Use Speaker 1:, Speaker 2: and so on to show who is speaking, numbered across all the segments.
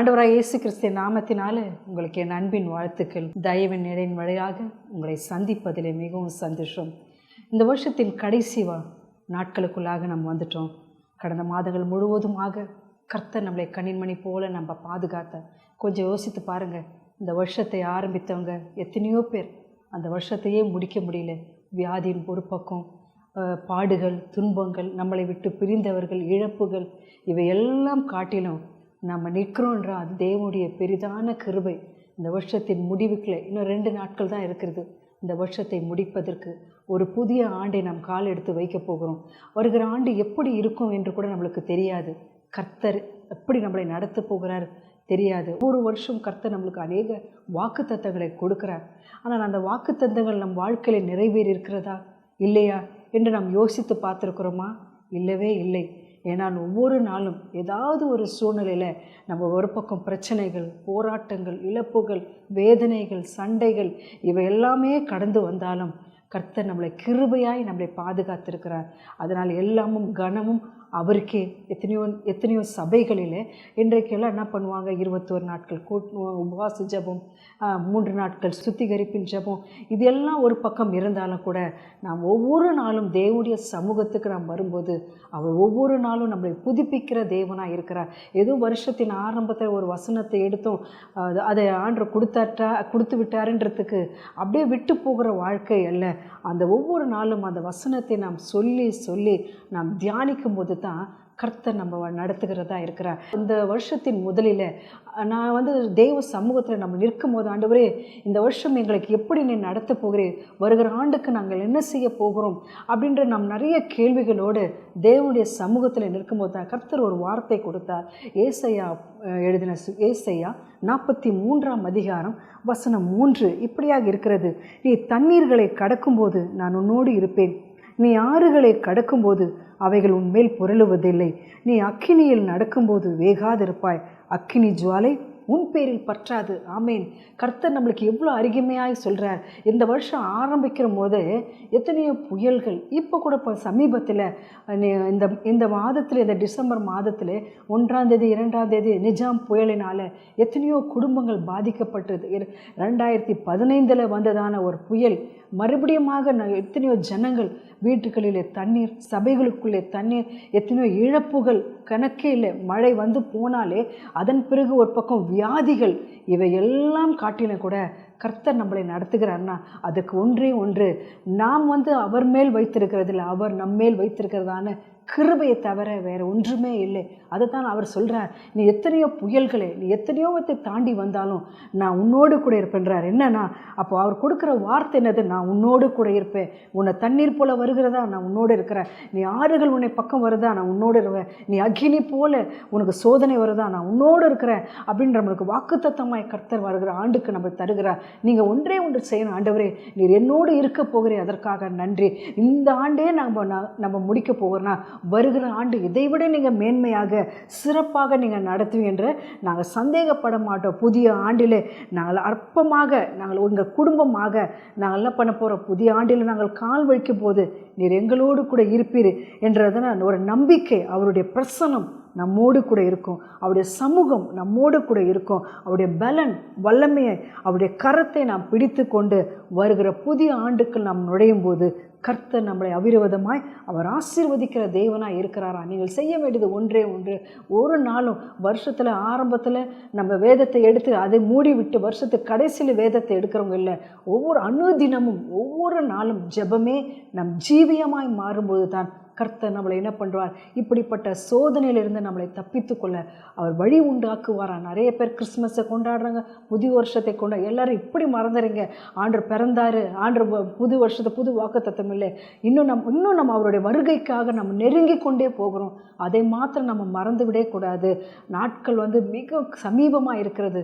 Speaker 1: ஆண்டவராக இயேசு கிறிஸ்திய நாமத்தினால உங்களுக்கு என் அன்பின் வாழ்த்துக்கள். தயவின் நிலையின் வழியாக உங்களை சந்திப்பதிலே மிகவும் சந்தோஷம். இந்த வருஷத்தின் கடைசி வா நாட்களுக்குள்ளாக நம்ம வந்துட்டோம். கடந்த மாதங்கள் முழுவதுமாக கர்த்தர் நம்மளை கண்ணின்மணி போல நம்ம பாதுகாத்த. கொஞ்சம் யோசித்து பாருங்கள் இந்த வருஷத்தை ஆரம்பித்தவங்க எத்தனையோ பேர். அந்த வருஷத்தையே முடிக்க முடியல. வியாதியின் ஒரு பக்கம் பாடுகள் துன்பங்கள் நம்மளை விட்டு பிரிந்தவர்கள் இழப்புகள் இவை எல்லாம் காட்டிலும் நம்ம நிற்கிறோன்ற அது தேவனுடைய பெரிதான கிருபை இந்த வருஷத்தின் முடிவுக்குள்ளே இன்னும் ரெண்டு நாட்கள் தான் இருக்கிறது. இந்த வருஷத்தை முடிப்பதற்கு ஒரு புதிய ஆண்டை நாம் கால் எடுத்து வைக்க போகிறோம். வருகிற ஆண்டு எப்படி இருக்கும் என்று கூட நம்மளுக்கு தெரியாது. கர்த்தர் எப்படி நம்மளை நடத்த போகிறார் தெரியாது. ஒரு வருஷம் கர்த்தர் நம்மளுக்கு அநேக வாக்குத்தத்தங்களை கொடுக்குறார். ஆனால் அந்த வாக்குத்தத்தங்கள் நம் வாழ்க்கையில் நிறைவேறி இருக்கிறதா இல்லையா என்று நாம் யோசித்து பார்த்துருக்குறோமா? இல்லவே இல்லை. ஏன்னா ஒவ்வொரு நாளும் ஏதாவது ஒரு சூழ்நிலையில் நம்ம ஒரு பக்கம் பிரச்சனைகள் போராட்டங்கள் இழப்புகள் வேதனைகள் சண்டைகள் இவை எல்லாமே கடந்து வந்தாலும் கர்த்தர் நம்மளை கிருபையாய் நம்மளை பாதுகாத்திருக்கிறார். அதனால் எல்லாமும் கனமும் அவருக்கே எத்தனையோ எத்தனையோ சபைகளில் இன்றைக்கெல்லாம் என்ன பண்ணுவாங்க? இருபத்தோரு நாட்கள் கூட் உபவாச ஜபம் மூன்று நாட்கள் சுத்திகரிப்பின் ஜெபம். இது எல்லாம் ஒரு பக்கம் இருந்தாலும் கூட நாம் ஒவ்வொரு நாளும் தேவனுடைய சமூகத்துக்கு நாம் வரும்போது அவர் ஒவ்வொரு நாளும் நம்மளை புதுப்பிக்கிற தேவனாக இருக்கிறார். ஏதோ வருஷத்தின் ஆரம்பத்தில் ஒரு வசனத்தை எடுத்தோம். அது- அதை ஆண்டு கொடுத்தாட்டா கொடுத்து விட்டாருன்றதுக்கு அப்படியே விட்டு போகிற வாழ்க்கை அல்ல. அந்த ஒவ்வொரு நாளும் அந்த வசனத்தை நாம் சொல்லி சொல்லி நாம் தியானிக்கும் போது தான் கர்த்தர் நம்ம நடத்துகிறதா இருக்கிறார். இந்த வருஷத்தின் முதலில் நான் வந்து தெய்வ சமூகத்தில் நம்ம நிற்கும் போது ஆண்டவரே இந்த வருஷம் எங்களுக்கு எப்படி நீ நடத்த போகிறேன் வருகிற ஆண்டுக்கு நாங்கள் என்ன செய்ய போகிறோம் அப்படின்ற நாம் நிறைய கேள்விகளோடு தேவனுடைய சமூகத்தில் நிற்கும்போது தான் கர்த்தர் ஒரு வார்த்தை கொடுத்தார். ஏசையா எழுதின சு- ஏசையா நாற்பத்தி மூன்றாம் அதிகாரம் வசனம் மூன்று இப்படியாக இருக்கிறது. நீ தண்ணீர்களை கடக்கும்போது நான் உன்னோடு இருப்பேன். நீ ஆறுகளை கடக்கும்போது அவைகள் உன்மேல் புரளுவதில்லை. நீ அக்கினியில் நடக்கும்போது வேகாதிருப்பாய். அக்கினி ஜுவாலை உன் பேரில் பற்றாது. ஆமேன். கர்த்தர் நம்மளுக்கு எவ்வளோ அருகிமையாய் சொல்கிறார் இந்த வருஷம் ஆரம்பிக்கிற போது எத்தனையோ புயல்கள் இப்போ கூட இப்போ சமீபத்தில் இந்த இந்த மாதத்தில் இந்த டிசம்பர் மாதத்தில் ஒன்றாம் தேதி இரண்டாம் தேதி நிஜாம் புயலினால் எத்தனையோ குடும்பங்கள் பாதிக்கப்பட்டது. இர- ரெண்டாயிரத்தி பதினைந்தில் வந்ததான ஒரு புயல். மறுபடியுமாக ந- எத்தனையோ ஜனங்கள் வீட்டுகளிலே தண்ணீர் சபைகளுக்குள்ளே தண்ணீர் எத்தனையோ இழப்புகள் கணக்கே இல்லை. மழை வந்து போனாலே அதன் பிறகு ஒரு பக்கம் வியாதிகள் இவை எல்லாம் காட்டின கூட கர்த்தர் நம்மளை நடத்துகிறார்னா அதுக்கு ஒன்றே ஒன்று. நாம் வந்து அவர் மேல் வைத்திருக்கிறதில்ல அவர் நம்மேல் வைத்திருக்கிறதான கிருபையை தவிர வேறு ஒன்றுமே இல்லை. அதைத்தான் அவர் சொல்கிறார் நீ எத்தனையோ புயல்களை நீ எத்தனையோ வித்தை தாண்டி வந்தாலும் நான் உன்னோடு கூட இருப்பேன்றார். என்னன்னா அப்போ அவர் கொடுக்குற வார்த்தை என்னது? நான் உன்னோடு கூட இருப்பேன். உன்னை தண்ணீர் போல வருகிறதா? நான் உன்னோடு இருக்கிறேன். நீ ஆறுகள் உன்னை பக்கம் வருதா? நான் உன்னோடு இருவேன் நீ அக்னி போல உனக்கு சோதனை வருதா? நான் உன்னோடு இருக்கிறேன். அப்படின்ற நம்மளுக்கு வாக்குத்தத்தமாய் கர்த்தர் வருகிற ஆண்டுக்கு நம்ம தருகிறார். நீங்கள் ஒன்றே ஒன்று செய்யணும். ஆண்டவரே நீர் என்னோடு இருக்க போகிறேன் அதற்காக நன்றி. இந்த ஆண்டே நம்ம ந- நம்ம முடிக்க போகிறோம்னா வருகிற ஆண்டு இதைவிட நீங்கள் மேன்மையாக சிறப்பாக நீங்கள் நடத்துவீங்க என்று நாங்கள் சந்தேகப்பட மாட்டோம். புதிய ஆண்டிலே நாங்கள் அற்பமாக நாங்கள் உங்கள் குடும்பமாக நாங்கள் என்ன பண்ண போகிறோம் புதிய ஆண்டில் நாங்கள் கால் வைக்கும் போது நீர் எங்களோடு கூட இருப்பீர் என்றதனால் ஒரு நம்பிக்கை அவருடைய பிரசனம். நம்மோடு கூட இருக்கும். அவருடைய சமூகம் நம்மோடு கூட இருக்கும். அவருடைய பலன் வல்லமையை அவருடைய கரத்தை நாம் பிடித்து கொண்டு வருகிற புதிய ஆண்டுக்குள் நாம் நுழையும் போது கர்த்தர் நம்மளை அவிரோதமாய் அவர் ஆசீர்வதிக்கிற தெய்வனாக இருக்கிறாரா? நீங்கள் செய்ய வேண்டியது ஒன்றே ஒன்று. ஒரு நாளும் வருஷத்தில் ஆரம்பத்தில் நம்ம வேதத்தை எடுத்து அதை மூடிவிட்டு வருஷத்துக்கு கடைசியில் வேதத்தை எடுக்கிறவங்க இல்லை. ஒவ்வொரு அணுதினமும் ஒவ்வொரு நாளும் ஜெபமே நம் ஜீவியமாய் மாறும்போது தான் கர்த்தர் நம்மளை என்ன பண்ணுவார் இப்படிப்பட்ட சோதனையிலிருந்து நம்மளை தப்பித்துக்கொள்ள அவர் வழி உண்டாக்குவாரா? நிறைய பேர் கிறிஸ்மஸை கொண்டாடுறாங்க புது வருஷத்தை கொண்டா எல்லாரும் இப்படி மறந்துடுங்க ஆண்டு பிறந்தார் ஆண்டு புது வருஷத்தை புது வாக்குத்தத்தம் இல்லை. இன்னும் நம் இன்னும் நம்ம அவருடைய வருகைக்காக நம்ம நெருங்கி கொண்டே போகிறோம். அதை மாத்திரம் நம்ம மறந்துவிடே கூடாது. நாட்கள் வந்து மிக சமீபமாக இருக்கிறது.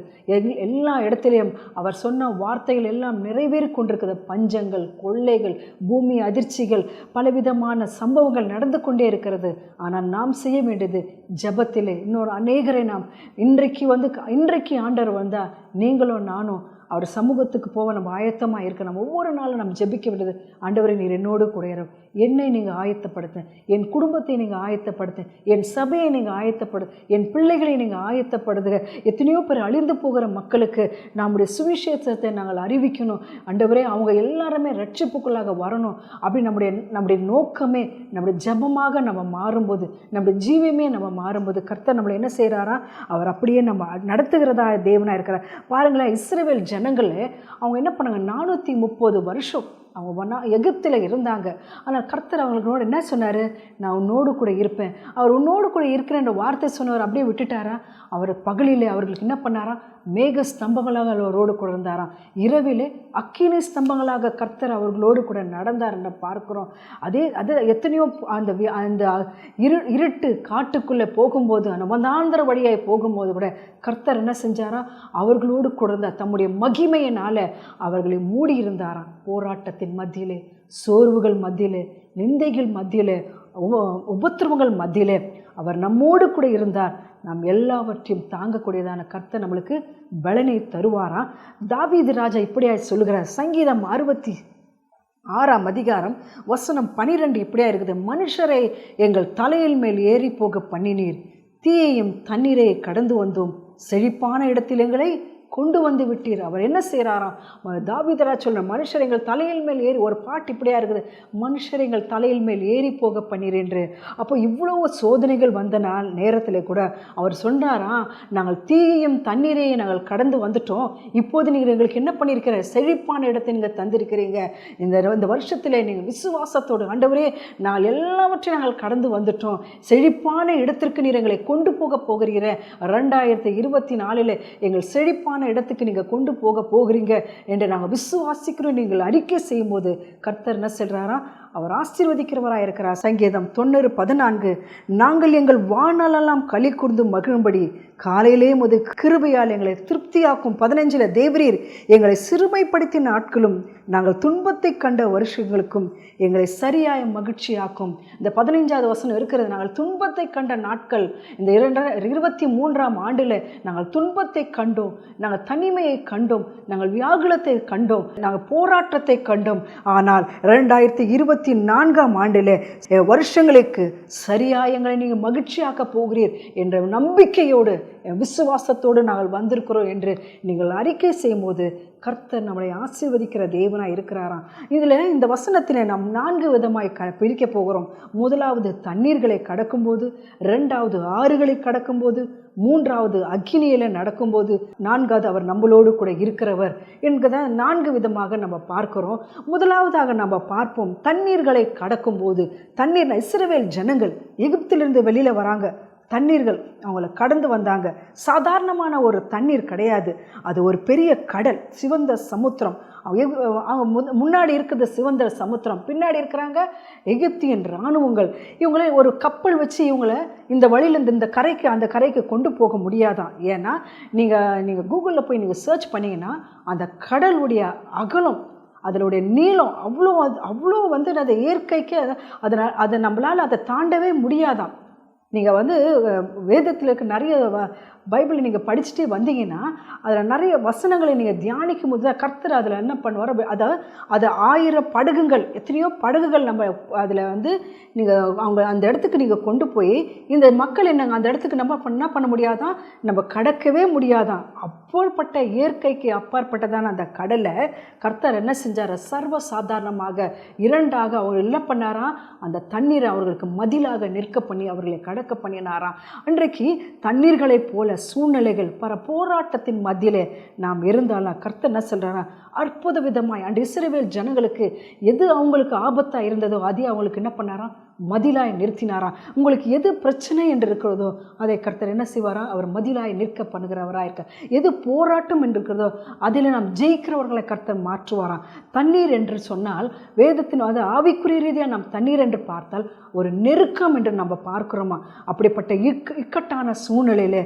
Speaker 1: எல்லா இடத்துலையும் அவர் சொன்ன வார்த்தைகள் எல்லாம் நிறைவேறி கொண்டிருக்குது. பஞ்சங்கள் கொள்ளைகள் பூமி அதிர்ச்சிகள் பலவிதமான சம்பவங்கள் நடந்து கொண்டே இருக்கிறது. ஆனால் நாம் செய்ய வேண்டியது ஜபத்திலே. இன்னொரு அநேகரை நாம் இன்றைக்கு வந்து இன்றைக்கு ஆண்டவர் வந்தால் நீங்களும் நானும் அவர் சமூகத்துக்கு போக நம்ம ஆயத்தமாக இருக்க நம்ம ஒவ்வொரு நாளும் நம்ம ஜெபிக்க விடுது ஆண்டவரை நீர் என்னோடு குறையிறோம் என்னை நீங்கள் ஆயத்தப்படுத்த என் குடும்பத்தை நீங்கள் ஆயத்தப்படுத்த என் சபையை நீங்கள் ஆயத்தப்படு என் பிள்ளைகளை நீங்கள் ஆயத்தப்படுத்துக. எத்தனையோ பேர் அழிந்து போகிற மக்களுக்கு நம்முடைய சுவிசேஷத்தை நாங்கள் அறிவிக்கணும். அண்டவரே அவங்க எல்லாருமே ரட்சிப்புக்குள்ளாக வரணும். அப்படி நம்முடைய நம்முடைய நோக்கமே நம்முடைய ஜெபமாக நம்ம மாறும்போது நம்முடைய ஜீவியமே நம்ம மாறும்போது கர்த்தர் நம்மளை என்ன செய்கிறாரா அவர் அப்படியே நம்ம நடத்துகிறதா தேவனாக இருக்கிறார். பாருங்களேன் இஸ்ரேவேல் ஜனங்கள் அவங்க என்ன பண்ணாங்க? நானூற்றி முப்பது வருஷம் அவங்க ஒன்றா எகிப்தில் இருந்தாங்க. ஆனால் கர்த்தர் அவங்களோட என்ன சொன்னார்? நான் உன்னோடு கூட இருப்பேன். அவர் உன்னோடு கூட இருக்கிறேன்ற வார்த்தை சொன்னவர் அப்படியே விட்டுட்டாரா? அவர் பகலிலே அவர்களுக்கு என்ன பண்ணாரா? மேக ஸ்தம்பங்களாக அவரோடு கூட இருந்தாராம். இரவிலே அக்கினி ஸ்தம்பங்களாக கர்த்தர் அவர்களோடு கூட நடந்தார் என்று பார்க்குறோம். அதே அது எத்தனையோ அந்த அந்த இரு இருட்டு காட்டுக்குள்ளே போகும்போது அந்த வந்தாந்திர வழியாக போகும்போது கூட கர்த்தர் என்ன செஞ்சாரா? அவர்களோடு கூட இருந்தார். தம்முடைய மகிமையினால் அவர்களை மூடி இருந்தாராம் போராட்டத்தின் மத்தியிலே சோர்வுகள் மத்தியிலே நிந்தைகள் மத்தியிலே உப- உபத்திரவங்கள் மத்தியிலே. அவர் நம்மோடு கூட இருந்தார். நாம் எல்லாவற்றையும் தாங்கக்கூடியதான கர்த்தர் நம்மளுக்கு பலனை தருவாராம் தாவீது ராஜா இப்படியா சொல்லுகிறார். சங்கீதம் அறுபத்தி ஆறாம் அதிகாரம் வசனம் பனிரெண்டு இப்படியா இருக்குது. மனுஷரை எங்கள் தலையில் மேல் ஏறி போக பண்ணினீர். தீயையும் தண்ணீரை கடந்து வந்தோம். செழிப்பான இடத்தில் எங்களை கொண்டு வந்து விட்டீர். அவர் என்ன செய்கிறாராம் தாவிதரா சொல்கிற மனுஷர் எங்கள் தலையில் மேல் ஏறி ஒரு பாட்டு இப்படியா இருக்குது மனுஷர் எங்கள் தலையில் மேல் ஏறி போக பண்ணீர் என்று. அப்போ இவ்வளவு சோதனைகள் வந்த நாள் நேரத்தில் கூட அவர் சொன்னாராம் நாங்கள் தீயையும் தண்ணீரையும் நாங்கள் கடந்து வந்துட்டோம். இப்போது நீங்கள் எங்களுக்கு என்ன பண்ணியிருக்கிற? செழிப்பான இடத்தை நீங்கள் தந்திருக்கிறீங்க. இந்த இந்த வருஷத்தில் நீங்கள் விசுவாசத்தோடு ஆண்டவரே நாங்கள் எல்லாவற்றையும் நாங்கள் கடந்து வந்துட்டோம். செழிப்பான இடத்திற்கு நீர் எங்களை கொண்டு போக போகிறீர. ரெண்டாயிரத்தி இருபத்தி நாலில் எங்கள் செழிப்பான இடத்துக்கு நீங்கள் கொண்டு போக போகிறீங்க என்று நாங்கள் விசுவாசிக்கிறோம். நீங்கள் அறிக்கை செய்யும்போது கர்த்தர் என்ன சொல்கிறாரா அவர் ஆசீர்வதிக்கிறவராக இருக்கிறார். சங்கீதம் தொண்ணூறு பதினான்கு. நாங்கள் எங்கள் வாழ்நாளெல்லாம் களி கூர்ந்து மகிழும்படி காலையிலே முது கிருபையால் எங்களை திருப்தியாக்கும் பதினஞ்சில் தேவரீர் எங்களை சிறுமைப்படுத்தின நாட்களும் நாங்கள் துன்பத்தை கண்ட வருஷங்களுக்கும் எங்களை சரியாய மகிழ்ச்சியாக்கும். இந்த பதினைஞ்சாவது வசனம் இருக்கிறது. நாங்கள் துன்பத்தை கண்ட நாட்கள் இந்த இரண்ட இருபத்தி மூன்றாம் ஆண்டில் நாங்கள் துன்பத்தை கண்டோம் நாங்கள் தனிமையை கண்டோம் நாங்கள் வியாகுலத்தை கண்டோம் நாங்கள் போராட்டத்தை கண்டோம். ஆனால் ரெண்டாயிரத்தி இருபத்தி நான்காம் ஆண்டில் வருஷங்களுக்கு சரியாக எங்களை நீங்கள் மகிழ்ச்சியாக்க போகிறீர் என்ற நம்பிக்கையோடு விசுவாசத்தோடு நாங்கள் வந்திருக்கிறோம் என்று நீங்கள் அறிக்கை செய்யும்போது கர்த்தர் நம்மளை ஆசீர்வதிக்கிற தேவனாக இருக்கிறாராம். இதில் இந்த வசனத்தில் நாம் நான்கு விதமாய் க பிரிக்கப் போகிறோம். முதலாவது தண்ணீர்களை கடக்கும்போது ரெண்டாவது ஆறுகளை கடக்கும்போது மூன்றாவது அக்னியில் நடக்கும்போது நான்காவது அவர் நம்மளோடு கூட இருக்கிறவர் என்கிறத நான்கு விதமாக நம்ம பார்க்குறோம். முதலாவதாக நம்ம பார்ப்போம் தண்ணீர்களை கடக்கும்போது தண்ணீர் இஸ்ரவேல் ஜனங்கள் எகிப்திலிருந்து வெளியில் வராங்க. தண்ணீர்கள் அவங்கள கடந்து வந்தாங்க. சாதாரணமான ஒரு தண்ணீர் கிடையாது. அது ஒரு பெரிய கடல் சிவந்த சமுத்திரம். அவங்க அவங்க முன்- முன்னாடி இருக்குது சிவந்த சமுத்திரம். பின்னாடி இருக்கிறாங்க எகிப்தியன் இராணுவங்கள். இவங்களே ஒரு கப்பல் வச்சு இவங்களை இந்த வழியிலேருந்து இந்த கரைக்கு அந்த கரைக்கு கொண்டு போக முடியாதான். ஏன்னா நீங்கள் நீங்கள் கூகுளில் போய் நீங்கள் சர்ச் பண்ணிங்கன்னா அந்த கடலுடைய அகலம் அதனுடைய நீளம் அவ்வளோ அவ்வளோ வந்து அது இயற்கைக்கு அதை அதை அதை நம்மளால் அதை தாண்டவே முடியாதாம் நீங்கள் வந்து வேதத்தில் இருக்க நிறைய பைபிளை நீங்கள் படிச்சுட்டே வந்தீங்கன்னா அதில் நிறைய வசனங்களை நீங்கள் தியானிக்கும் போது தான் கர்த்தர் அதில் என்ன பண்ணுவார்? அதை அதை ஆயிரம் படகுகள் எத்தனையோ படகுகள் நம்ம அதில் வந்து நீங்கள் அவங்க அந்த இடத்துக்கு நீங்கள் கொண்டு போய் இந்த மக்கள் என்னங்க அந்த இடத்துக்கு நம்ம என்ன பண்ண முடியாதான் நம்ம கடக்கவே முடியாதான். அப்போற்பட்ட இயற்கைக்கு அப்பாற்பட்டதான அந்த கடலை கர்த்தர் என்ன செஞ்சார்? சர்வ சாதாரணமாக இரண்டாக அவர் என்ன பண்ணாராம் அந்த தண்ணீரை அவர்களுக்கு மதிலாக நிற்க பண்ணி அவர்களை கடக்க பண்ணினாராம். அன்றைக்கு தண்ணீர்களைப் போல சூழ்நிலைகள் பல போராட்டத்தின் மத்தியிலே நாம் இருந்தாலும் கர்த்த என்ன சொல்கிறாரா அற்புத விதமாய் அண்ட் இஸ்ரவேல் ஜனங்களுக்கு எது அவங்களுக்கு ஆபத்தாக இருந்ததோ அதே அவங்களுக்கு என்ன பண்ணாராம்? மதிலாய் நிறுத்தினாரா உங்களுக்கு எது பிரச்சனை என்று இருக்கிறதோ அதை கர்த்தர் என்ன செய்வாரா? அவர் மதிலாய் நிற்க பண்ணுகிறவராக இருக்க. எது போராட்டம் என்று இருக்கிறதோ அதில் நாம் ஜெயிக்கிறவர்களை கர்த்தர் மாற்றுவாராம். தண்ணீர் என்று சொன்னால் வேதத்தின் அது ஆவிக்குரிய ரீதியாக நாம் தண்ணீர் என்று பார்த்தால் ஒரு நெருக்கம் என்று நம்ம பார்க்குறோமா? அப்படிப்பட்ட இக் இக்கட்டான சூழ்நிலையில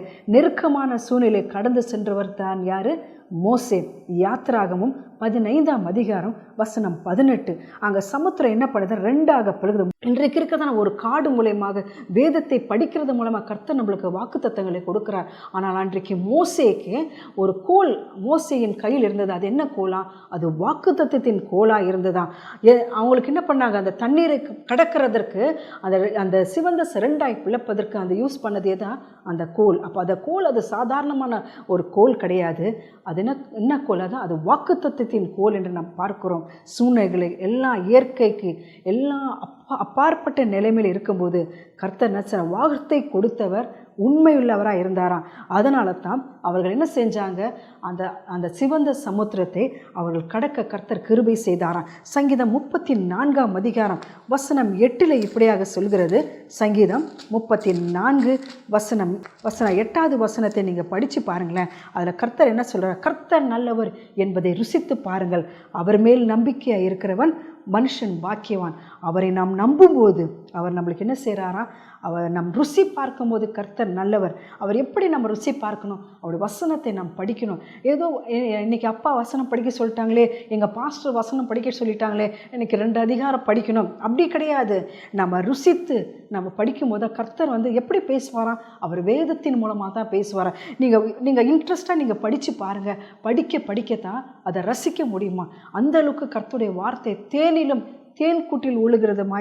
Speaker 1: நெருக்கமான சூழ்நிலை கடந்து சென்றவர் தான் யாரு? மோசே யாத்திராகமும் பதினைந்தாம் அதிகாரம் வசனம் பதினெட்டு. அங்கே சமுத்திரம் என்ன பண்ணுது? ரெண்டாக பழுகுது. இன்றைக்கு இருக்கதான ஒரு காடு மூலயமாக வேதத்தை படிக்கிறது மூலமாக கர்த்தர் நம்மளுக்கு வாக்குத்தத்தங்களை கொடுக்குறார். ஆனால் அன்றைக்கு மோசேக்கு ஒரு கோல் மோசேயின் கையில் இருந்தது. அது என்ன கோலா? அது வாக்குத்தத்தத்தின் கோலாக இருந்ததா? ஏ அவங்களுக்கு என்ன பண்ணாங்க? அந்த தண்ணீரை கடக்கிறதற்கு அந்த அந்த சிவந்த சிரண்டாய் பிளப்பதற்கு அந்த யூஸ் பண்ணதே தான் அந்த கோல். அப்போ அந்த கோல் அது சாதாரணமான ஒரு கோல் கிடையாது. அது என்ன என்ன கோல் அது அது தத்துவத்தின் கோல் என்று நாம் பார்க்கிறோம். சூழ்நிலைகளை எல்லா இயற்கைக்கு எல்லா அப்பா அப்பாற்பட்ட நிலைமையில் இருக்கும்போது கர்த்தர் நச்ச வாகத்தை கொடுத்தவர் உண்மையுள்ளவராக இருந்தாராம். அதனால தான் அவர்கள் என்ன செஞ்சாங்க? அந்த அந்த சிவந்த சமுத்திரத்தை அவர்கள் கடக்க கர்த்தர் கிருபை செய்தாராம். சங்கீதம் முப்பத்தி நான்காம் அதிகாரம் வசனம் எட்டில் இப்படியாக சொல்கிறது. சங்கீதம் முப்பத்தி நான்கு வசனம் வசனம் எட்டாவது வசனத்தை நீங்கள் படித்து பாருங்களேன். அதில் கர்த்தர் என்ன சொல்கிறார் கர்த்தர் நல்லவர் என்பதை ருசித்து பாருங்கள். அவர் மேல் நம்பிக்கையாக இருக்கிறவன் மனுஷன் பாக்கியவான். அவரை நாம் நம்பும்போது அவர் நம்மளுக்கு என்ன செய்கிறாரா அவர் நம் ருசி பார்க்கும்போது கர்த்தர் நல்லவர். அவர் எப்படி நம்ம ருசி பார்க்கணும்? அவருடைய வசனத்தை நாம் படிக்கணும். ஏதோ இன்றைக்கி இன்னைக்கு அப்பா வசனம் படிக்க சொல்லிட்டாங்களே எங்கள் பாஸ்டர் வசனம் படிக்க சொல்லிட்டாங்களே இன்னைக்கு ரெண்டு அதிகாரம் படிக்கணும். அப்படி கிடையாது. நம்ம ருசித்து நம்ம படிக்கும் போது கர்த்தர் வந்து எப்படி பேசுவாராம் அவர் வேதத்தின் மூலமாக தான் பேசுவாராம் நீங்கள் நீங்கள் இன்ட்ரெஸ்ட்டாக நீங்கள் படித்து பாருங்கள் படிக்க படிக்கத்தான் அதை ரசிக்க முடியுமா? அந்தளவுக்கு கர்த்தருடைய வார்த்தை தேனிலும் தேன் கூட்டில்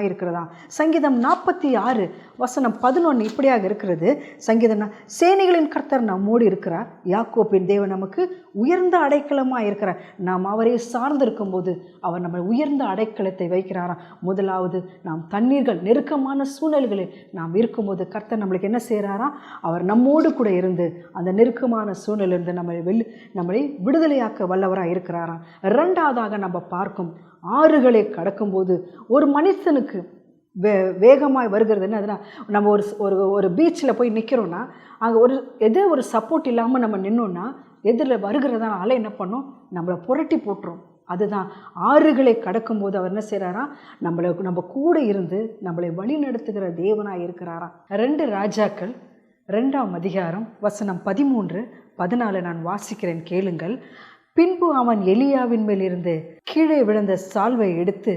Speaker 1: இருக்கிறதா சங்கீதம் நாற்பத்தி ஆறு வசனம் பதினொன்று இப்படியாக இருக்கிறது. சங்கீதம் சேனைகளின் கர்த்தர் நம்மோடு இருக்கிறார். யாக்கோப்பின் தேவன் நமக்கு உயர்ந்த அடைக்கலமாக இருக்கிறார். நாம் அவரை சார்ந்திருக்கும் போது அவர் நம்ம உயர்ந்த அடைக்கலத்தை வைக்கிறாராம். முதலாவது நாம் தண்ணீர்கள் நெருக்கமான சூழல்களில் நாம் இருக்கும்போது கர்த்தர் நம்மளுக்கு என்ன செய்கிறாராம்? அவர் நம்மோடு கூட இருந்து அந்த நெருக்கமான சூழலிருந்து நம்மை வெள் நம்மளை விடுதலையாக்க வல்லவராக இருக்கிறாராம். ரெண்டாவதாக நம்ம பார்க்கும் ஆறுகளை கடக்கும்போது ஒரு மனுஷனுக்கு வே வேகமாக வருகிறது. என்ன அதுனா நம்ம ஒரு ஒரு ஒரு பீச்சில் போய் நிற்கிறோன்னா அங்கே ஒரு எதோ ஒரு சப்போர்ட் இல்லாமல் நம்ம நின்னோன்னா எதிரில் வருகிறதுனால என்ன பண்ணும்? நம்மளை புரட்டி போட்டுரும். அதுதான் ஆறுகளை கடக்கும்போது அவர் என்ன செய்கிறாரா நம்மளை நம்ம கூட இருந்து நம்மளை வழி நடத்துகிற தேவனாக இருக்கிறாராம் ரெண்டு ராஜாக்கள் ரெண்டாம் அதிகாரம் வசனம் பதிமூன்று பதினாலு நான் வாசிக்கிறேன் கேளுங்கள். பின்பு அவன் எலியாவின் மேல் இருந்து கீழே விழுந்த சால்வை எடுத்து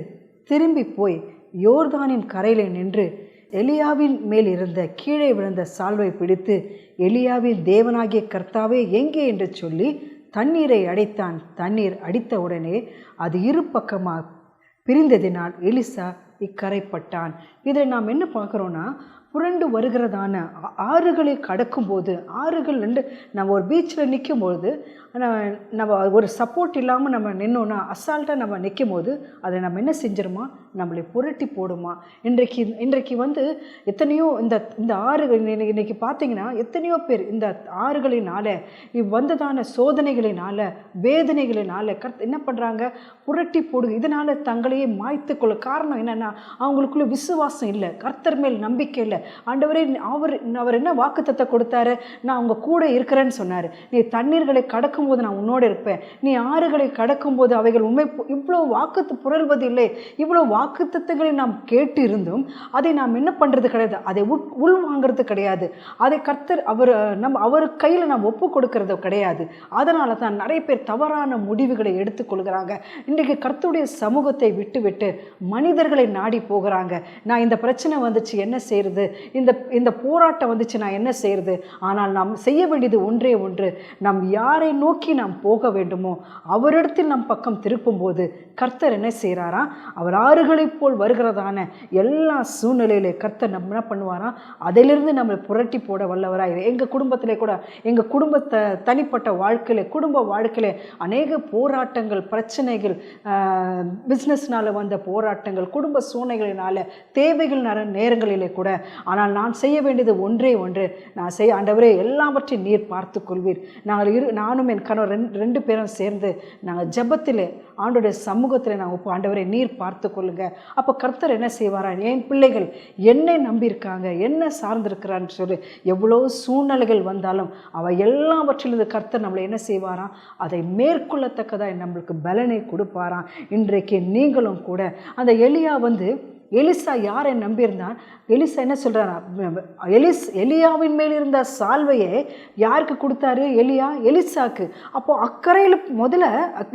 Speaker 1: திரும்பி போய் யோர்தானின் கரையில் நின்று எலியாவின் மேல் இருந்த கீழே விழுந்த சால்வை பிடித்து எலியாவின் தேவனாகிய கர்த்தாவே எங்கே என்று சொல்லி தண்ணீரை அடைத்தான். தண்ணீர் அடித்த உடனே அது இரு பக்கமாக பிரிந்ததினால் எலிசா இக்கரைப்பட்டான். இதில் நாம் என்ன பார்க்குறோன்னா புரண்டு வருகிறதான ஆறுகளை கடக்கும்போது ஆறுகள் ரெண்டு நம்ம ஒரு பீச்சில் நிற்கும்போது நம்ம நம்ம ஒரு சப்போர்ட் இல்லாமல் நம்ம நின்னோன்னா அசால்ட்டாக நம்ம நிற்கும் போது அதை நம்ம என்ன செஞ்சிருமா? நம்மளை புரட்டி போடுமா? இன்றைக்கு இன்றைக்கு வந்து எத்தனையோ இந்த இந்த ஆறுகள் இன்னை- இன்னைக்கு பார்த்தீங்கன்னா எத்தனையோ பேர் இந்த ஆறுகளினால இவ் வந்ததான சோதனைகளினால வேதனைகளினால கர்த் என்ன பண்ணுறாங்க புரட்டி போடு இதனால் தங்களையே மாய்த்து கொள்ள காரணம் என்னென்னா அவங்களுக்குள்ள விசுவாசம் இல்லை கர்த்தர் மேல் நம்பிக்கை இல்லை ஆண்டவரே அவர் அவர் என்ன வாக்குத்தத்தை கொடுத்தாரு? நான் அவங்க கூட இருக்கிறேன்னு சொன்னார். நீ தண்ணீர்களை கடக்கும்போது நான் உன்னோடு இருப்பேன். நீ ஆறுகளை கடக்கும்போது அவைகள் உண்மை இவ்வளோ வாக்குத்து புரள்வது இல்லை. இவ்வளோ வாக்குத்தத்தங்களை நாம் கேட்டு இருந்தும் அதை நாம் என்ன பண்ணுறது கிடையாது. அதை உட் உள் வாங்குறது கிடையாது. அதை கர்த்தர் அவர் நம்ம அவர் கையில் நாம் ஒப்பு கொடுக்கறது கிடையாது. அதனால தான் நிறைய பேர் தவறான முடிவுகளை எடுத்துக்கொள்கிறாங்க இன்றைக்கு கர்த்தருடைய சமூகத்தை விட்டுவிட்டு மனிதர்களை நாடி போகிறாங்க. நான் இந்த பிரச்சனை வந்துச்சு என்ன செய்கிறது இந்த இந்த போராட்டம் வந்துச்சு நான் என்ன செய்கிறது ஆனால் நாம் செய்ய வேண்டியது ஒன்றே ஒன்று. நாம் யாரை நோக்கி நாம் போக வேண்டுமோ அவரிடத்தில் நம் பக்கம் திருப்பும்போது கர்த்தர் என்ன செய்கிறாராம் அவர் ஆறுகளைப் போல் வருகிறதான எல்லா சூழ்நிலையிலே கர்த்தர் நம்ம என்ன பண்ணுவாராம் அதிலிருந்து நம்மளை புரட்டி போட வல்லவராக எங்கள் குடும்பத்திலே கூட எங்கள் குடும்பத்தை தனிப்பட்ட வாழ்க்கையில் குடும்ப வாழ்க்கையில் அநேக போராட்டங்கள் பிரச்சனைகள் பிஸ்னஸ்னால் வந்த போராட்டங்கள் குடும்ப சூழ்நிலைகளினால் தேவைகள் நேரங்களிலே கூட ஆனால் நான் செய்ய வேண்டியது ஒன்றே ஒன்று. நான் செய்ய ஆண்டவரே எல்லாவற்றையும் நீர் பார்த்து கொள்வீர். நாங்கள் இரு நானும் என் கணவர் ரெண்டு ரெண்டு பேரும் சேர்ந்து நாங்கள் ஜபத்தில் ஆண்டோடைய சமூகத்தில் நாங்கள் இப்போ ஆண்டவரை நீர் பார்த்து கொள்ளுங்க. அப்போ கர்த்தர் என்ன செய்வாரா என் பிள்ளைகள் என்னை நம்பியிருக்காங்க என்ன சார்ந்திருக்கிறான்னு சொல்லி எவ்வளோ சூழ்நிலைகள் வந்தாலும் அவள் எல்லாவற்றிலிருந்து கர்த்தர் நம்மளை என்ன செய்வாராம்? அதை மேற்கொள்ளத்தக்கதாக நம்மளுக்கு பலனை கொடுப்பாராம். இன்றைக்கு நீங்களும் கூட அந்த எலியா வந்து எலிசா யாரை நம்பியிருந்தான் எலிசா என்ன சொல்கிறாரா எலிஸ் எலியாவின் மேல் இருந்த சால்வையை யாருக்கு கொடுத்தாரு? எலியா எலிசாக்கு. அப்போது அக்கறையில் முதல்ல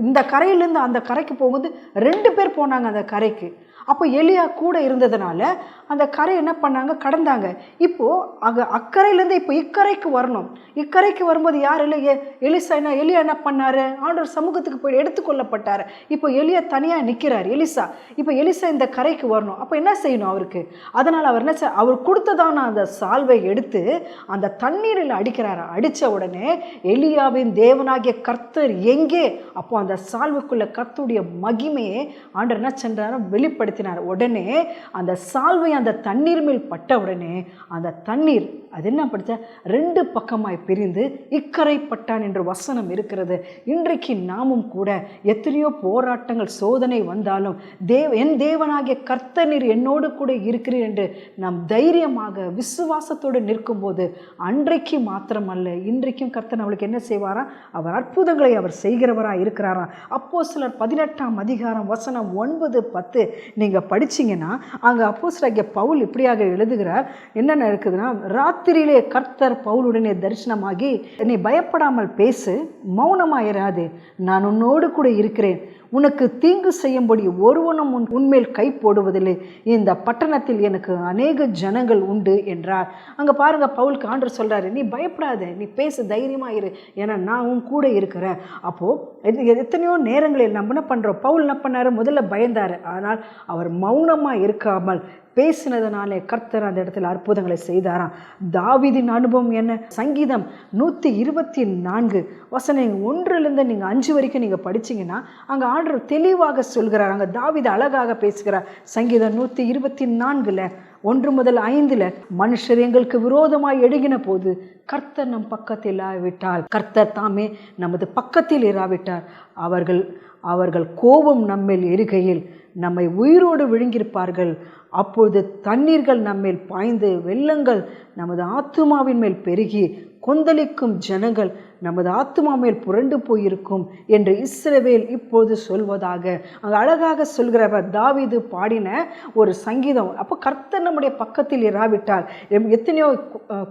Speaker 1: இந்த கரையிலேருந்து அந்த கரைக்கு போகும்போது ரெண்டு பேர் போனாங்க அந்த கரைக்கு. அப்போ எலியா கூட இருந்ததுனால அந்த கரை என்ன பண்ணாங்க? கடந்தாங்க. இப்போது அங்கே அக்கறையிலேருந்து இப்போ இக்கரைக்கு வரணும். இக்கரைக்கு வரும்போது யார் இல்லை எ எலிசா என்ன எலியா என்ன பண்ணார்? ஆண்டவர் சமூகத்துக்கு போய் எடுத்துக்கொள்ளப்பட்டார். இப்போ எலியா தனியாக நிற்கிறார் எலிசா. இப்போ எலிசா இந்த கரைக்கு வரணும். அப்போ என்ன செய்யணும் அவருக்கு? அதனால் அவர் என்ன அவர் கொடுத்ததான அந்த சால்வை எடுத்து அந்த தண்ணீரில் அடிக்கிறார்? அடித்த உடனே எலியாவின் தேவனாகிய கர்த்தர் எங்கே? அப்போ அந்த சால்வுக்குள்ளே கர்த்தருடைய மகிமையை ஆண்டர் என்ன சென்றார்? வெளிப்படுத்தினார் உடனே அந்த சால்வை அந்த தண்ணீர் மேல் பட்ட உடனே அந்த தண்ணீர் அது என்ன படித்த ரெண்டு பக்கமாய் பிரிந்து இக்கரை பட்டான் என்று வசனம் இருக்கிறது. இன்றைக்கு நாமும் கூட எத்தனையோ போராட்டங்கள் சோதனை வந்தாலும் தேவ என் தேவனாகிய கர்த்தநீர் என்னோடு கூட இருக்கிறீர் என்று நாம் தைரியமாக விசுவாசத்தோடு நிற்கும்போது அன்றைக்கு மாத்திரமல்ல இன்றைக்கும் கர்த்தர் நம்மளுக்கு என்ன செய்வாரா? அவர் அற்புதங்களை அவர் செய்கிறவராக இருக்கிறாராம் அப்போ சிலர் பதினெட்டாம் அதிகாரம் வசனம் ஒன்பது பத்து நீங்கள் படிச்சீங்கன்னா அங்கே அப்போ பவுல் இப்படியாக எழுதுகிறார் என்னென்ன இருக்குதுன்னா ராத்திரியிலே கர்த்தர் பவுலுடனே தரிசனமாகி நீ பயப்படாமல் பேசு மௌனமாயிராது நான் உன்னோடு கூட இருக்கிறேன். உனக்கு தீங்கு செய்யும்படி ஒருவனும் உன் உன்மேல் கை போடுவதில்லை. இந்த பட்டணத்தில் எனக்கு அநேக ஜனங்கள் உண்டு என்றார். அங்கே பாருங்க பவுலுக்கு காண்டர் சொல்றாரு நீ பயப்படாத நீ பேசு தைரியமா இரு ஏன்னா நான் உன் கூட இருக்கிறேன். அப்போது எத்தனையோ நேரங்களில் நம்ம என்ன பண்ணுறோம் பவுல் என்ன பண்ணாரு? முதல்ல பயந்தார். ஆனால் அவர் அவர் மௌனமாக இருக்காமல் பேசினதுனாலே கர்த்தர் அந்த இடத்துல அற்புதங்களை செய்தாராம். தாவிதின் அனுபவம் என்ன? சங்கீதம் நூற்றி இருபத்தி நான்கு. வசனம் ஒன்றுலேருந்து நீங்கள் அஞ்சு வரைக்கும் நீங்கள் படிச்சீங்கன்னா அங்கே ஆண்டர் தெளிவாக சொல்கிறார். அங்கே தாவித அழகாக பேசுகிறார். சங்கீதம் நூற்றி இருபத்தி நான்கில் ஒன்று முதல் ஐந்தில் மனுஷர் எங்களுக்கு விரோதமாய் எழுகின போது கர்த்தர் நம் பக்கத்தில் இல்லாவிட்டால் கர்த்தர் தாமே நமது பக்கத்தில் இராவிட்டார். அவர்கள் அவர்கள் கோபம் நம்மேல் எருகையில் நம்மை உயிரோடு விழுங்கியிருப்பார்கள். அப்பொழுது தண்ணீர்கள் நம்மேல் பாய்ந்து வெள்ளங்கள் நமது ஆத்துமாவின் மேல் பெருகி கொந்தளிக்கும் ஜனங்கள் நமது ஆத்மா மேல் புரண்டு போயிருக்கும் என்று இஸ்ரவேல் இப்போது சொல்வதாக அங்கே அழகாக சொல்கிறவர் தாவிது பாடின ஒரு சங்கீதம். அப்போ கர்த்தர் நம்முடைய பக்கத்தில் இராவிட்டால் எம்- எத்தனையோ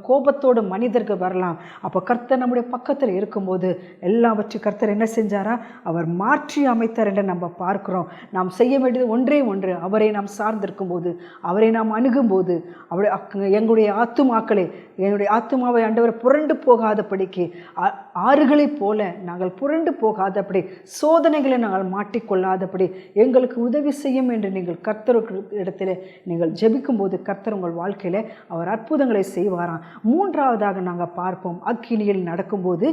Speaker 1: கோபத்தோடு மனிதர்கள் வரலாம். அப்போ கர்த்தர் நம்முடைய பக்கத்தில் இருக்கும்போது எல்லாவற்றையும் கர்த்தர் என்ன செஞ்சாரா? அவர் மாற்றி அமைத்தார் என்று நம்ம பார்க்கிறோம். நாம் செய்ய வேண்டியது ஒன்றே ஒன்று. அவரை நாம் சார்ந்திருக்கும் போது அவரை நாம் அணுகும்போது அவருடைய அக்- எங்களுடைய ஆத்துமாக்களை என்னுடைய ஆத்துமாவை ஆண்டவர் புரண்டு போகாதபடிக்கு ஆ- ஆறுகளைப் போல நாங்கள் புரண்டு போகாதபடி சோதனைகளை நாங்கள் மாட்டிக்கொள்ளாதபடி எங்களுக்கு உதவி செய்யும் என்று நீங்கள் கர்த்தருக்கு இடத்துல நீங்கள் ஜெபிக்கும்போது கர்த்தர் உங்கள் வாழ்க்கையில் அவர் அற்புதங்களை செய்வாராம். மூன்றாவதாக நாங்கள் பார்ப்போம் அக்கினியில் நடக்கும்போது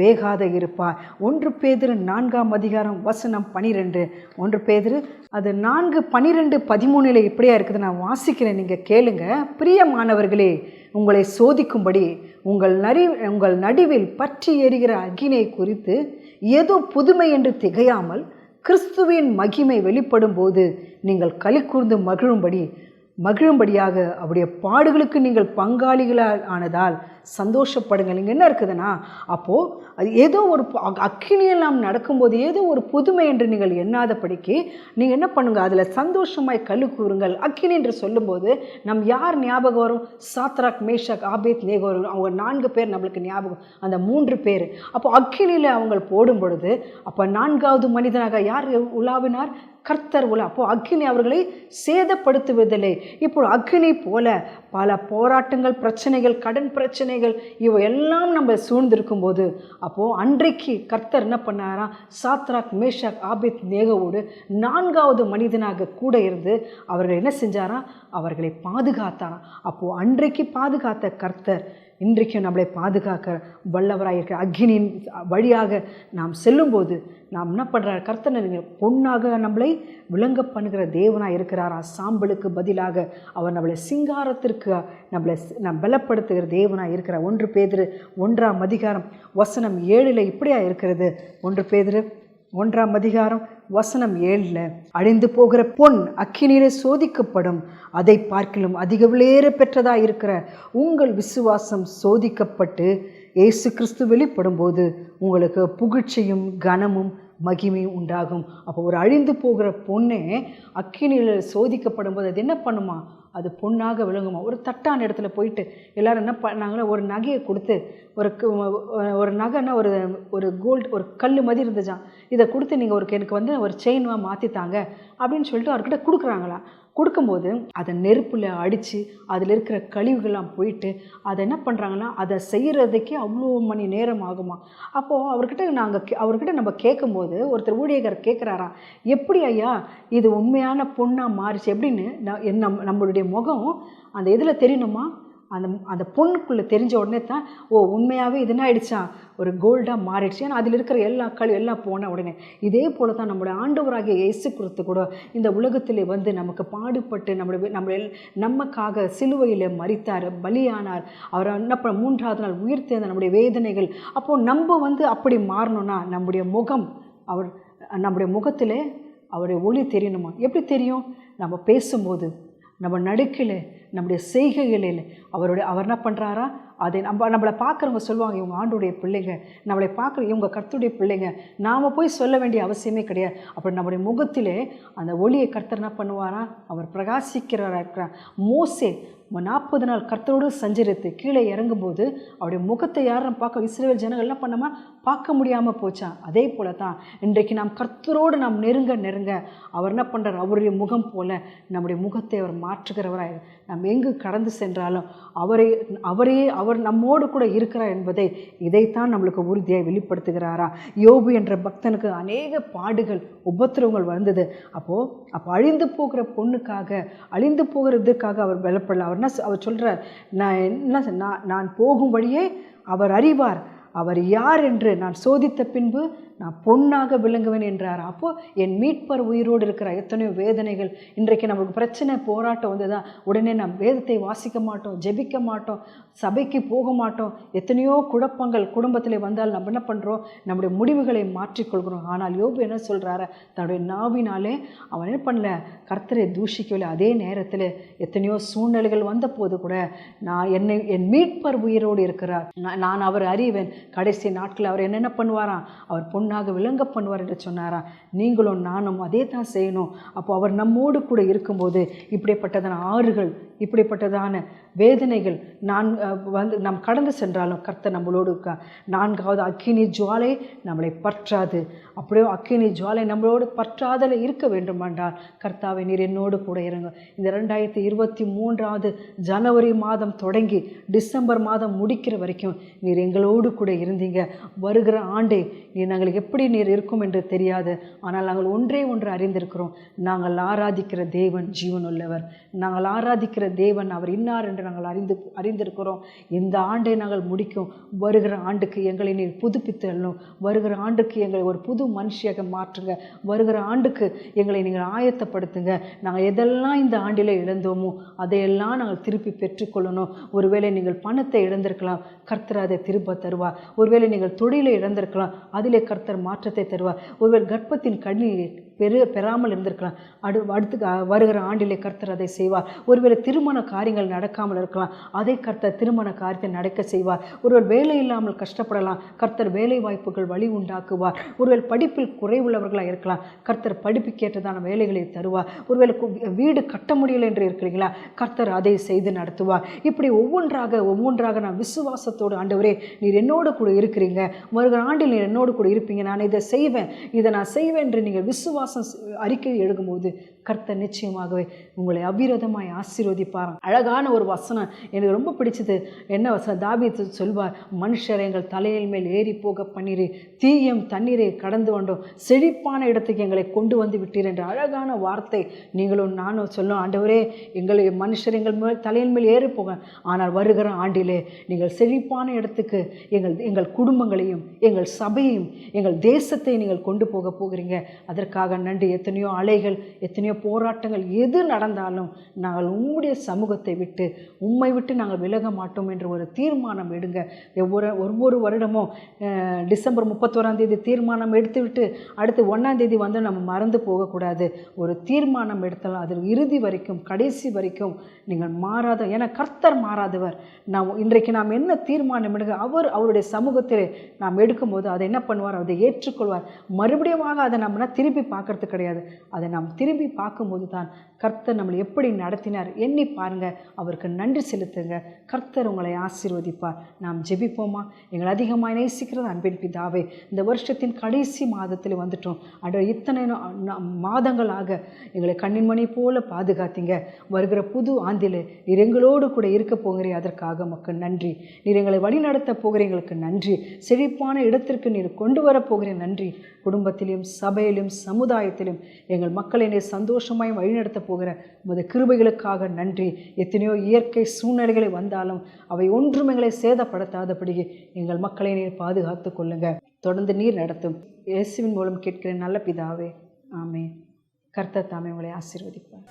Speaker 1: வேகாத இருப்பார். ஒன்று பேதிரு நான்காம் அதிகாரம் வசனம் பனிரெண்டு. ஒன்று பேதிரு அது நான்கு பனிரெண்டு பதிமூணில் இப்படியா இருக்குது நான் வாசிக்கிறேன் நீங்கள் கேளுங்க. பிரியமானவர்களே உங்களை சோதிக்கும்படி உங்கள் நரி உங்கள் நடுவில் பற்றி எறிகிற அக்கினை குறித்து ஏதோ புதுமை என்று திகையாமல் கிறிஸ்துவின் மகிமை வெளிப்படும் போது நீங்கள் களி கூர்ந்து மகிழும்படி மகிழும்படியாக அவருடைய பாடுகளுக்கு நீங்கள் பங்காளிகளால் ஆனதால் சந்தோஷப்படுங்கள். இங்கே என்ன இருக்குதுன்னா அப்போது அது ஏதோ ஒரு அக்கினியெல்லாம் அக்- நாம் நடக்கும்போது ஏதோ ஒரு புதுமை என்று நீங்கள் எண்ணாதபடிக்கு நீங்கள் என்ன பண்ணுங்கள் அதில் சந்தோஷமாய் கழு கூறுங்கள். அக்கினி என்று சொல்லும்போது நம் யார் ஞாபகம் வரும்? சாத்ராக் மேஷக் ஆபேத் நேகோ அவங்க நான்கு பேர் நம்மளுக்கு ஞாபகம். அந்த மூன்று பேர். அப்போ அக்கினியில் அவங்க போடும் பொழுது அப்போ நான்காவது மனிதனாக யார் உலாவினார்? கர்த்தர் உலா. அப்போ அக்கினி அவர்களை சேதப்படுத்துவதில்லை. இப்போ அக்கினி போல பல போராட்டங்கள் பிரச்சனைகள் கடன் பிரச்சனைகள் இவை எல்லாம் நம்ம சூழ்ந்திருக்கும் போது அப்போது அன்றைக்கு கர்த்தர் என்ன பண்ணாரா? சாத்ராக் மேஷாக் ஆபித் நேகவோடு நான்காவது மனிதனாக கூட இருந்து அவர்கள் என்ன செஞ்சாரா? அவர்களை பாதுகாத்தாராம் அப்போது அன்றைக்கு பாதுகாத்த கர்த்தர் இன்றைக்கும் நம்மளை பாதுகாக்க வல்லவராக இருக்கிற அக்னியின் வழியாக நாம் செல்லும்போது நாம் என்ன பண்ணுறார் கர்த்தனை பொன்னாக நம்மளை விளங்க பண்ணுகிற தேவனாக இருக்கிறாரா. சாம்பலுக்கு பதிலாக அவர் நம்மளை சிங்காரத்திற்கு நம்மளை நம் பலப்படுத்துகிற தேவனாக இருக்கிறார். ஒன்று பேதிரு ஒன்றாம் அதிகாரம் வசனம் ஏழில் இப்படியா இருக்கிறது. ஒன்று பேதிரு ஒன்றாம் அதிகாரம் வசனம் ஏழில் அழிந்து போகிற பொன் அக்கினியிலே சோதிக்கப்படும். அதை பார்க்கிலும் அதிக விலையேற பெற்றதாக இருக்கிற உங்கள் விசுவாசம் சோதிக்கப்பட்டு இயேசு கிறிஸ்து வெளிப்படும்போது உங்களுக்கு புகழ்ச்சியும் கனமும் மகிமையும் உண்டாகும். அப்போ ஒரு அழிந்து போகிற பொண்ணே அக்கினியில் சோதிக்கப்படும் போது அது என்ன பண்ணுமா? அது பொண்ணாக விளங்குமா? ஒரு தட்டான இடத்துல போயிட்டு எல்லாரும் என்ன பண்ணாங்களோ ஒரு நகையை கொடுத்து ஒரு ஒரு நகைன்னா ஒரு ஒரு கோல்டு ஒரு கல் மாதிரி இருந்துச்சான் இதை கொடுத்து நீங்கள் ஒரு எனக்கு வந்து ஒரு செயின்வாக மாற்றித்தாங்க அப்படின்னு சொல்லிட்டு அவர்கிட்ட கொடுக்குறாங்களா கொடுக்கும்போது அதை நெருப்பில் அடித்து அதில் இருக்கிற கழிவுகள்லாம் போயிட்டு அதை என்ன பண்ணுறாங்கன்னா அதை செய்கிறதுக்கே அவ்வளோ மணி நேரம் ஆகுமா? அப்போது அவர்கிட்ட நாங்கள் அவர்கிட்ட நம்ம கேட்கும்போது ஒருத்தர் ஊழியர் கேட்குறாரா எப்படி ஐயா இது உண்மையான பொண்ணாக மாறிச்சு? எப்படின்னு நான் என் நம் நம்மளுடைய முகம் அந்த இதில் தெரியணுமா? அந்த அந்த பொண்ணுக்குள்ளே தெரிஞ்ச உடனே தான் ஓ உண்மையாகவே இதுனாயிடுச்சா ஆயிடுச்சா? ஒரு கோல்டாக மாறிடுச்சு. ஏன்னா அதில் இருக்கிற எல்லா கல் எல்லாம் போன உடனே. இதே போல தான் நம்முடைய ஆண்டவராகிய இயேசு கொடுத்து கூட இந்த உலகத்திலே வந்து நமக்கு பாடுபட்டு நம்மளுடைய நம்ம நமக்காக சிலுவையில் மறித்தார் பலியானார். அவர் என்ன மூன்றாவது நாள் உயிர்த்தேர்ந்த நம்முடைய வேதனைகள். அப்போது நம்ம வந்து அப்படி மாறணும்னா நம்முடைய முகம் அவர் நம்முடைய முகத்தில் அவருடைய ஒளி தெரியணுமா? எப்படி தெரியும்? நம்ம பேசும்போது நம்ம நடுக்கில் நம்முடைய செய்கைகளில் அவருடைய அவர் என்ன பண்ணுறாரா அதை நம்ம நம்மளை பார்க்குறவங்க சொல்லுவாங்க இவங்க ஆண்டுடைய பிள்ளைங்க. நம்மளை பார்க்குற இவங்க கர்த்துடைய பிள்ளைங்க. நாம் போய் சொல்ல வேண்டிய அவசியமே கிடையாது. அப்புறம் நம்முடைய முகத்திலே அந்த ஒளியை கர்த்தர் என்ன பண்ணுவாரா? அவர் பிரகாசிக்கிறவராக இருக்கிறார். மோசே நாற்பது நாள் கர்த்தரோடு சஞ்சரித்து கீழே இறங்கும்போது அவருடைய முகத்தை யாரும் பார்க்க இஸ்ரேல் ஜனங்கள் என்ன பண்ணாமா? பார்க்க முடியாமல் போச்சான் அதே போல தான் இன்றைக்கு நாம் கர்த்தரோடு நாம் நெருங்க நெருங்க அவர் என்ன பண்ணுறார் அவருடைய முகம் போல நம்முடைய முகத்தை அவர் மாற்றுகிறவராக நாம் எங்கு கடந்து சென்றாலும் அவரை அவரே அவர் நம்மோடு கூட இருக்கிறார் என்பதை இதைத்தான் நம்மளுக்கு உறுதியாக வெளிப்படுத்துகிறாரா? யோபு என்ற பக்தனுக்கு அநேக பாடுகள் உபத்திரவங்கள் வந்தது. அப்போது அப்போ அழிந்து போகிற பொண்ணுக்காக அழிந்து போகிறதுக்காக அவர் பலப்படல அவர் என்ன அவர் சொல்கிறார் நான் என்ன நான் நான் போகும் வழியே அவர் அறிவார். அவர் யார் என்று நான் சோதித்த பின்பு நான் பொண்ணாக விளங்குவேன் என்றார். அப்போ என் மீட்பர் உயிரோடு இருக்கிற எத்தனையோ வேதனைகள். இன்றைக்கு நமக்கு பிரச்சனை போராட்டம் வந்ததா? உடனே நாம் வேதத்தை வாசிக்க மாட்டோம் ஜெபிக்க மாட்டோம் சபைக்கு போக மாட்டோம். எத்தனையோ குழப்பங்கள் குடும்பத்தில் வந்தால் நம்ம என்ன பண்ணுறோம் நம்முடைய முடிவுகளை மாற்றிக்கொள்கிறோம். ஆனால் யோபு என்ன சொல்கிறாரு தன்னுடைய நாவினாலே அவன் என்ன பண்ணல? கர்த்தரை தூஷிக்கவில்லை. அதே நேரத்தில் எத்தனையோ சூழ்நிலைகள் வந்த போது கூட நான் என்னை என் மீட்பர் உயிரோடு இருக்கிறார். நான் நான் அவர் அறிவேன். கடைசி நாட்களில் அவர் என்னென்ன பண்ணுவாராம்? அவர் பொன்னாக விளங்க பண்ணுவார் என்று சொன்னாராம். நீங்களும் நானும் அதே தான் செய்யணும். அப்போ அவர் நம்மோடு கூட இருக்கும்போது இப்படிப்பட்டதான ஆறுகள் இப்படிப்பட்டதான வேதனைகள் நான் வந்து நாம் கடந்து சென்றாலும் கர்த்தர் நம்மளோடு இருக்கா? நான்காவது அக்கினி ஜுவாலை நம்மளை பற்றாது. அப்படியே அக்கினி ஜுவாலை நம்மளோடு பற்றாதல இருக்க வேண்டுமென்றால் கர்த்தாவை நீர் என்னோடு கூட இருங்க. இந்த ரெண்டாயிரத்தி இருபத்தி மூன்றாவது ஜனவரி மாதம் தொடங்கி டிசம்பர் மாதம் முடிக்கிற வரைக்கும் நீர் எங்களோடு கூட இருந்தீங்க. வருகிற ஆண்டே நீர் நாங்கள் எப்படி நீர் இருக்கும் என்று தெரியாது. ஆனால் நாங்கள் ஒன்றே ஒன்று அறிந்திருக்கிறோம். நாங்கள் ஆராதிக்கிற தேவன் ஜீவனுள்ளவர். நாங்கள் ஆராதிக்கிற தேவன் அவர் இன்னார் என்று நாங்கள் அறிந்து அறிந்திருக்கிறோம். இந்த ஆண்டை நாங்கள் முடிக்கும். வருகிற ஆண்டுக்கு எங்களை நீர் புதுப்பித்தள்ளும் வருகிற ஆண்டுக்கு எங்களை ஒரு புது மனுஷியாக மாற்றுங்க. வருகிற ஆண்டுக்கு எங்களை நீங்கள் ஆயத்தப்படுத்துங்க. நாங்கள் எதெல்லாம் இந்த ஆண்டிலே இழந்தோமோ அதையெல்லாம் நாங்கள் திருப்பி பெற்றுக்கொள்ளணும். ஒருவேளை நீங்கள் பணத்தை இழந்திருக்கலாம். கர்த்தர் அதை திரும்ப தருவார். ஒருவேளை நீங்கள் தொழிலை இழந்திருக்கலாம். அதிலே கர்த்தர் மாற்றத்தை தருவார். ஒருவேளை கர்ப்பத்தின் கண்ணில் பெரு பெறாமல் இருந்திருக்கலாம். அடு அடுத்து வருகிற ஆண்டிலே கர்த்தர் அதை செய்வார். ஒருவேளை திருமண காரியங்கள் நடக்காமல் இருக்கலாம். அதை கர்த்தர் திருமண காரியத்தை நடக்க செய்வார். ஒருவர் வேலை இல்லாமல் கஷ்டப்படலாம். கர்த்தர் வேலை வாய்ப்புகள் வழி உண்டாக்குவார். ஒருவேளை படிப்பில் குறைவுள்ளவர்களாக இருக்கலாம். கர்த்தர் படிப்புக்கேற்றதான வேலைகளை தருவார். ஒருவேளை வீடு கட்ட முடியலை என்று இருக்கிறீங்களா கர்த்தர் அதை செய்து நடத்துவார். இப்படி ஒவ்வொன்றாக ஒவ்வொன்றாக நான் விசுவாசத்தோடு ஆண்டவரே நீர் என்னோடு கூட இருக்கிறீங்க. வருகிற ஆண்டில் நீர் என்னோடு கூட இருப்பீங்க. நான் இதை செய்வேன். இதை நான் செய்வேன் என்று நீங்கள் விசுவாச விசுவாசம் அறிக்கை எழுதும்போது கர்த்தர் நிச்சயமாகவே உங்களை அபிரதமாய் ஆசீர்வதிப்பாராம். அழகான ஒரு வசனம். எனக்கு ரொம்ப பிடிச்சது. என்ன வசனம்? தாபீது சொல்வார் மனுஷர் எங்கள் தலையில் மேல் ஏறி போக பண்ணிரு தீயம் தண்ணீரை கடந்து வந்தோம். செழிப்பான இடத்துக்கு எங்களை கொண்டு வந்து விட்டீர் என்ற அழகான வார்த்தை நீங்களும் நானும் சொல்லும். ஆண்டவரே எங்களை மனுஷர் எங்கள் மேல் தலையின் மேல் ஏறி போக ஆனால் வருகிற ஆண்டிலே நீங்கள் செழிப்பான இடத்துக்கு எங்கள் எங்கள் குடும்பங்களையும் எங்கள் சபையையும் எங்கள் தேசத்தை நீங்கள் கொண்டு போக போகிறீங்க. அதற்காக நண்டு எத்தனையோ அலைகள் எத்தனையோ போராட்டங்கள் எது நடந்தாலும் நாங்கள் உம்முடைய சமூகத்தை விட்டு உம்மை விட்டு நாங்கள் விலக மாட்டோம் என்று ஒரு தீர்மானம் எடுங்க. ஒவ்வொரு ஒவ்வொரு வருடமும் டிசம்பர் முப்பத்தோராம் தேதி தீர்மானம் எடுத்துவிட்டு அடுத்து ஒன்றாம் தேதி வந்து நம்ம மறந்து போகக்கூடாது. ஒரு தீர்மானம் எடுத்தாலும் அதில் இறுதி வரைக்கும் கடைசி வரைக்கும் நீங்கள் மாறாத ஏன்னா கர்த்தர் மாறாதவர். நாம் இன்றைக்கு நாம் என்ன தீர்மானம் எடுக்க அவர் அவருடைய சமூகத்தில் நாம் எடுக்கும்போது அதை என்ன பண்ணுவார்? அதை ஏற்றுக்கொள்வார். மறுபடியும் அதை நம்ம திருப்பி பார்க்கறது கிடையாது. அதை நாம் திரும்பி பார்க்கும்போது தான் கர்த்தர் நம்மளை எப்படி நடத்தினார். எண்ணி பாருங்க. அவருக்கு நன்றி செலுத்துங்க. கர்த்தர் உங்களை ஆசீர்வதிப்பார். நாம் ஜெபிப்போமா? எங்களை அதிகமாக நேசிக்கிறது அன்பின் பிதாவே. இந்த வருஷத்தின் கடைசி மாதத்தில் வந்துட்டோம். அட இத்தனை மாதங்களாக எங்களை கண்ணின்மணி போல பாதுகாத்தீங்க. வருகிற புது ஆண்டில் நீர் எங்களோடு கூட இருக்க போகிறீ அதற்காக மக்கள் நன்றி. நீர் எங்களை வழிநடத்த போகிறீங்களுக்கு நன்றி. செழிப்பான இடத்திற்கு நீர் கொண்டு வர போகிற நன்றி. குடும்பத்திலும் சபையிலும் சமுதாயத்திலும் எங்கள் மக்களை நீர் சந்தோஷமாய் வழிநடத்தப் போகிற உமது கிருபைகளுக்காக நன்றி. எத்தனையோ இயற்கை சூழ்நிலைகளை வந்தாலும் அவை ஒன்றும் எங்களை சேதப்படுத்தாதபடி எங்கள் மக்களை நீர் பாதுகாத்து கொள்ளுங்க. தொடர்ந்து நீர் நடத்தும். இயேசுவின் மூலம் கேட்கிற நல்ல பிதாவே. ஆமே கர்த்தர் தாமே உங்களை ஆசீர்வதிப்பார்.